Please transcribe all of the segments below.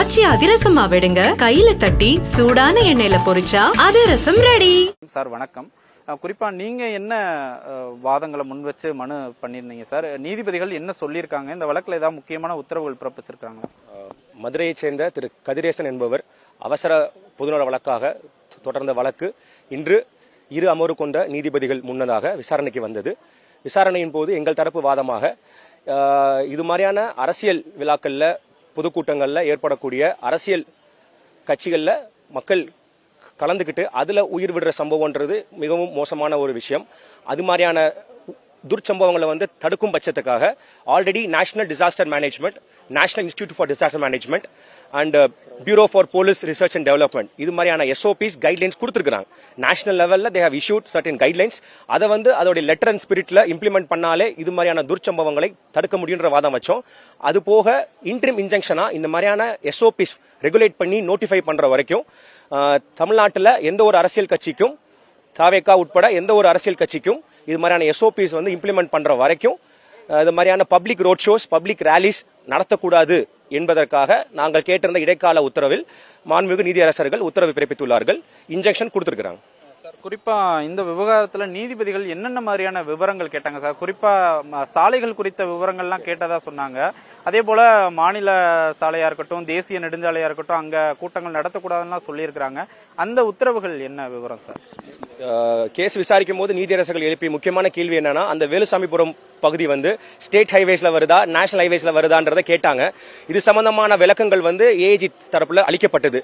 ஆச்சி அதிரசமா விடுங்க. கையில தட்டி சூடான எண்ணெயில பொரிச்சா அதிரசம் ரெடி சார் வணக்கம். அஹ் குறிப்பா நீங்க என்ன வாதங்களை முன் வச்சு மனு பண்ணியிருந்தீங்க சார்? நீதிபதிகள் என்ன சொல்லியிருக்காங்க? இந்த வழக்குல ஏதாவது முக்கியமான உத்தரவுகள் பிறப்பிச்சிருக்காங்களா? மதுரையைச் சேர்ந்த திரு கதிரேசன் என்பவர் அவசர பொதுநல வழக்காக தொடர்ந்த வழக்கு இன்று இரு அமர்வு கொண்ட நீதிபதிகள் முன்னதாக விசாரணைக்கு வந்தது. விசாரணையின் போது எங்கள் தரப்பு வாதமாக இது மாதிரியான அரசியல் விழாக்கள்ல பொதுக்கூட்டங்களில் ஏற்படக்கூடிய அரசியல் கட்சிகளில் மக்கள் கலந்துக்கிட்டு அதில் உயிர் விடுற சம்பவம்ன்றது மிகவும் மோசமான ஒரு விஷயம். அது மாதிரியான துர்ச்சம்பவங்களை வந்து தடுக்கும் பட்சத்துக்காக already national disaster management national institute for disaster management and bureau for police research and development இது மாதிரியான எஸ்ஓபிஸ் கைட்லைன்ஸ் கொடுத்துருக்காங்க நேஷனல் லெவலில் they have issued certain guidelines அதை வந்து அதோட லெட்டர் அண்ட் ஸ்பிரிட்ல இம்ப்ளிமெண்ட் பண்ணாலே இது மாதிரியான துர்ச்சம்பவங்களை தடுக்க முடியுன்ற வாதம் வச்சோம். அது போக இன்ட்ரிம் இன்ஜெக்ஷனா இந்த மாதிரியான எஸ்ஓபிஸ் ரெகுலேட் பண்ணி நோட்டிஃபை பண்ற வரைக்கும் தமிழ்நாட்டில் எந்த ஒரு அரசியல் கட்சிக்கும் தாவேக்கா உட்பட எந்த ஒரு அரசியல் கட்சிக்கும் இது மாதிரியான எஸ்ஓபிஸ் வந்து இம்ப்ளிமெண்ட் பண்ற வரைக்கும் இது மாதிரியான public road shows public rallies நடத்தக்கூடாது. என்பதற்காக நாங்கள் கேட்டிருந்த இடைக்கால உத்தரவில் மாண்புமிகு நீதியரசர்கள் உத்தரவு பிறப்பித்துள்ளார்கள். இன்ஜெக்ஷன் கொடுத்திருக்கிறாங்க. சார் குறிப்பா இந்த விவகாரத்துல நீதிபதிகள் என்னென்ன மாதிரியான விவரங்கள் கேட்டாங்க சார்? குறிப்பா சாலைகள் குறித்த விவரங்கள்லாம் கேட்டதா சொன்னாங்க. அதே போல மாநில சாலையா இருக்கட்டும் தேசிய நெடுஞ்சாலையா இருக்கட்டும் அங்க கூட்டங்கள் நடத்தக்கூடாதுன்னா சொல்லியிருக்கிறாங்க. அந்த உத்தரவுகள் என்ன விவரம் சார்? கேஸ் விசாரிக்கும் போது நீதியரசர்கள் எழுப்பிய முக்கியமான கேள்வி என்னன்னா அந்த வேலுசாமிபுரம் பகுதி வந்து ஸ்டேட் ஹைவேஸ்ல வருதா நேஷனல் ஹைவேஸ்ல வருதான்றதை கேட்டாங்க. இது சம்பந்தமான விளக்கங்கள் வந்து ஏஜி தரப்புல அளிக்கப்பட்டது.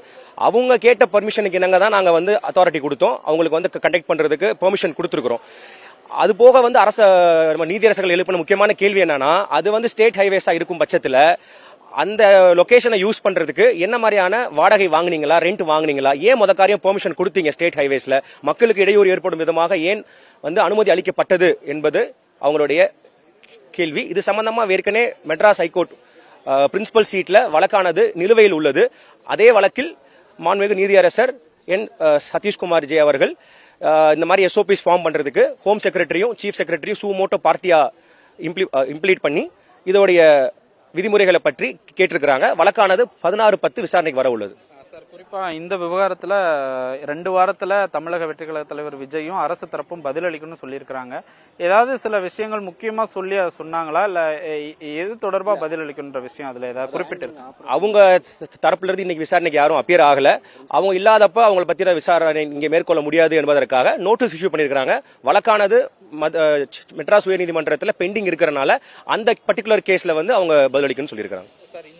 அவங்க கேட்ட பர்மிஷனுக்கு இணங்க தான் நாங்க வந்து அத்தாரிட்டி கொடுத்தோம். அவங்களுக்கு வந்து கண்டக்ட் பண்றதுக்கு பெர்மிஷன் கொடுத்துருக்கோம் அது போக வந்து அரச நம்ம நீதியரசர்கள் எழுப்பின முக்கியமான கேள்வி என்னன்னா அது வந்து ஸ்டேட் ஹைவேஸா இருக்கும் பட்சத்துல அந்த லொகேஷனை யூஸ் பண்றதுக்கு என்ன மாதிரியான வாடகை வாங்குனீங்களா? ரெண்ட் வாங்குனீங்களா? ஏன் முத காரியம் பெர்மிஷன் கொடுத்தீங்க ஸ்டேட் ஹைவேஸ்ல மக்களுக்கு இடையூறு ஏற்படும் விதமாக ஏன் வந்து அனுமதி அளிக்கப்பட்டது என்பது அவங்களுடைய கேள்வி. இது சம்பந்தமா ஏற்கனவே மெட்ராஸ் ஹைகோர்ட் பிரின்சிபல் சீட்ல வழக்கானது நிலுவையில் உள்ளது. அதே வழக்கில் மாண்புமிகு நீதியரசர் என் சதீஷ்குமார் ஜே அவர்கள் இந்த மாதிரி எஸ்ஓபிஸ் ஃபார்ம் பண்றதுக்கு ஹோம் செக்ரட்டரியும் சீஃப் செக்ரட்டரியும் சூமோட்டோ பார்ட்டியா இம்ப்ளீட் பண்ணி இதோடைய விதிமுறைகளை பற்றி கேட்டிருக்கிறாங்க. வழக்கானது பதினாறு பத்து விசாரணைக்கு வர உள்ளது. சார் குறிப்பா இந்த விவகாரத்துல ரெண்டு வாரத்துல தமிழக வெற்றி கழக தலைவர் விஜயும் அரசு தரப்பும் பதிலளிக்கணும்னு சொல்லியிருக்கிறாங்க. ஏதாவது சில விஷயங்கள் முக்கியமா சொல்லி அதை சொன்னாங்களா? இல்ல எது தொடர்பா பதிலளிக்கணுன்ற விஷயம் அதுல ஏதாவது குறிப்பிட்டு அவங்க தரப்புல இருந்து இன்னைக்கு விசாரணைக்கு யாரும் அப்பியர் ஆகல. அவங்க இல்லாதப்ப அவங்களை பத்தின விசாரணை இங்க மேற்கொள்ள முடியாது என்பதற்காக நோட்டீஸ் இஷ்யூ பண்ணிருக்காங்க வழக்கானது மெட்ராஸ் உயர்நீதிமன்றத்தில் பெண்டிங் இருக்கிறனால அந்த பர்டிகுலர் கேஸ்ல வந்து அவங்க பதிலளிக்கணும்னு சொல்லியிருக்காங்க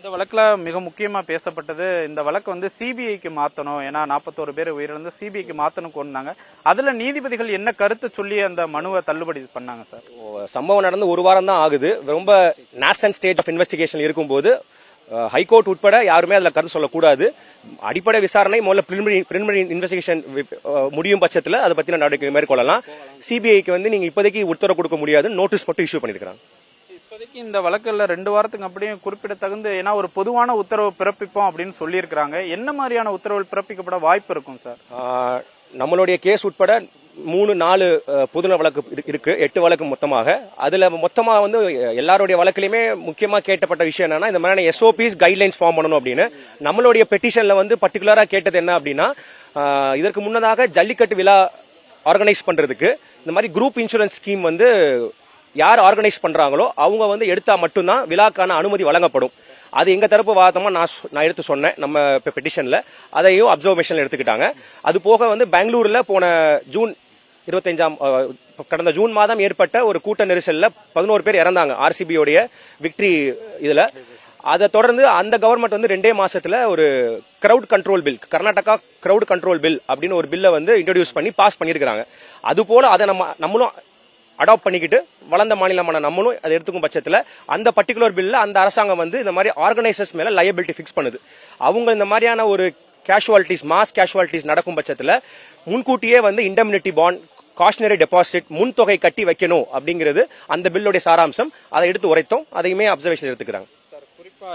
இந்த வழக்கில் மிக முக்கியமாக பேசப்பட்டது இந்த வழக்கு வந்து சிபிஐக்கு மாற்றணும் ஏன்னா நாற்பத்தோரு பேர் உயிரிழந்து சிபிஐக்கு மாற்றணும் கொண்டாங்க அதில் நீதிபதிகள் என்ன கருத்து சொல்லி அந்த மனுவை தள்ளுபடி பண்ணாங்க சார்? சம்பவம் நடந்து ஒரு வாரம் தான் ஆகுது. ரொம்ப நேஷனல் ஸ்டேஜ் ஆஃப் இன்வெஸ்டிகேஷன் இருக்கும்போது ஹைகோர்ட் உட்பட யாருமே அதில் கருத்து சொல்லக்கூடாது. அடிப்படை விசாரணை முதல்ல பிரிமினரி இன்வெஸ்டிகேஷன் முடியும் பட்சத்தில் அதை பற்றின நடவடிக்கை மேற்கொள்ளலாம். சிபிஐக்கு வந்து நீங்கள் இப்போதைக்கு உத்தரவு கொடுக்க முடியாது. நோட்டீஸ் மட்டும் இஷ்யூ பண்ணிருக்காங்க இப்போதைக்கு இந்த வழக்கில் ரெண்டு வாரத்துக்கு அப்படியே குறிப்பிடத்தகுந்த ஏன்னா ஒரு பொதுவான உத்தரவு பிறப்பிப்போம் அப்படின்னு சொல்லியிருக்கிறாங்க. என்ன மாதிரியான உத்தரவு பிறப்பிக்கப்பட வாய்ப்பு இருக்கும் சார்? நம்மளுடைய கேஸ் உட்பட மூணு நாலு அஹ், வழக்கு இருக்கு- எட்டு வழக்கு மொத்தமாக. அதுல மொத்தமாக வந்து எல்லாருடைய வழக்குலயுமே முக்கியமாக கேட்டப்பட்ட விஷயம் என்னன்னா இந்த மாதிரியான எஸ்ஓபிஸ் கைட்லைன்ஸ் ஃபார்ம் பண்ணணும் அப்படின்னு. நம்மளுடைய பெட்டிஷன்ல வந்து பர்டிகுலரா கேட்டது என்ன அப்படின்னா இதற்கு முன்னதாக ஜல்லிக்கட்டு விழா ஆர்கனைஸ் பண்றதுக்கு இந்த மாதிரி குரூப் இன்சூரன்ஸ் ஸ்கீம் வந்து யார் ஆர்கனைஸ் பண்றாங்களோ அவங்க வந்து எடுத்தா மட்டும்தான் விழாக்கான அனுமதி வழங்கப்படும். அது எங்க தரப்பு வாதமா நான் சொ- நான் எடுத்து சொன்னேன் நம்ம பெட்டிஷன்ல அதையும் அப்சர்வேஷன்ல எடுத்துக்கிட்டாங்க. அது போக வந்து பெங்களூர்ல போன ஜூன் இருபத்தஞ்சாம் கடந்த ஜூன் மாதம் ஏற்பட்ட ஒரு கூட்ட நெரிசல்ல பதினோரு பேர் இறந்தாங்க. ஆர்சிபியோடைய விக்டரி இதுல. அதை தொடர்ந்து அந்த கவர்மெண்ட் வந்து ரெண்டே மாசத்துல ஒரு crowd control bill Karnataka crowd control bill அப்படின்னு ஒரு பில்லை வந்து இன்ட்ரோடியூஸ் பண்ணி பாஸ் பண்ணியிருக்கிறாங்க. அது போல அதை நம்ம நம்மளும் அடாப்ட் பண்ணிக்கிட்டு வளர்ந்த மாநிலமான நம்மளும் அதை எடுத்துக்கும் பட்சத்தில் அந்த பர்டிகுலர் பில்ல அந்த அரசாங்கம் வந்து இந்த மாதிரி ஆர்கனைசர்ஸ் மேல லயபிலிட்டி ஃபிக்ஸ் பண்ணுது. அவங்க இந்த மாதிரியான ஒரு கேஷுவாலிட்டிஸ் மாஸ் கேஷுவாலிட்டிஸ் நடக்கும் பட்சத்தில் முன்கூட்டியே வந்து இண்டம்னிட்டி பாண்ட் காஷ்னரி டெபாசிட் முன்தொகை கட்டி வைக்கணும் அப்படிங்கிறது அந்த பில்லுடைய சாராம்சம். அதை எடுத்து உரைத்தோம். அதையுமே அப்சர்வேஷன் எடுத்துக்கிறாங்க.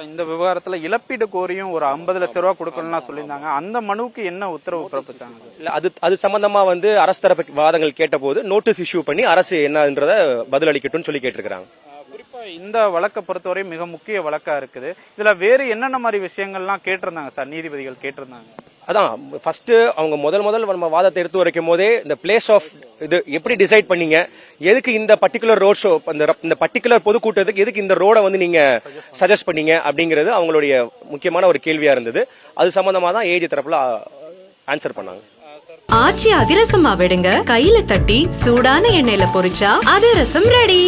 இந்த விவகாரத்துல இழப்பீடு கோரியும் ஒரு ஐம்பது லட்ச ரூபா கொடுக்கணும்னு சொல்லியிருந்தாங்க. அந்த மனுவுக்கு என்ன உத்தரவு பிறப்பிச்சாங்க? இல்ல அது அது சம்பந்தமா வந்து அரசு தரப்பு வாதங்கள் கேட்டபோது நோட்டீஸ் இஷ்யூ பண்ணி அரசு என்னன்றத பதிலளிக்கட்டும்னு சொல்லி கேட்டிருக்கிறாங்க. குறிப்பா இந்த வழக்கை பொறுத்தவரை மிக முக்கிய வழக்கா இருக்குது. இதுல வேறு என்னென்ன மாதிரி விஷயங்கள்லாம் கேட்டிருந்தாங்க சார்? நீதிபதிகள் கேட்டிருந்தாங்க. அதான் ஃபர்ஸ்ட் அவங்க முதல் முதல் நம்ம வாதத்தை எடுத்து வரைக்கும் போதே இந்த பிளேஸ் ஆஃப் இது எப்படி டிசைட் பண்ணீங்க? எதுக்கு இந்த பர்டிகுலர் ரோட் ஷோ அந்த இந்த பர்டிகுலர் பொதுக்கூட்டத்துக்கு எதுக்கு இந்த ரோட வந்து நீங்க சஜஸ்ட் பண்ணீங்க அப்படிங்கிறது அவங்களுடைய முக்கியமான ஒரு கேள்வியா இருந்தது. அது சம்பந்தமா தான் ஏஜி தரப்புல ஆன்சர் பண்ணாங்க. ஆச்சி அதிரசமா விடுங்க கையில தட்டி சூடான எண்ணெயில பொரிச்சா அதிரசம் ரெடி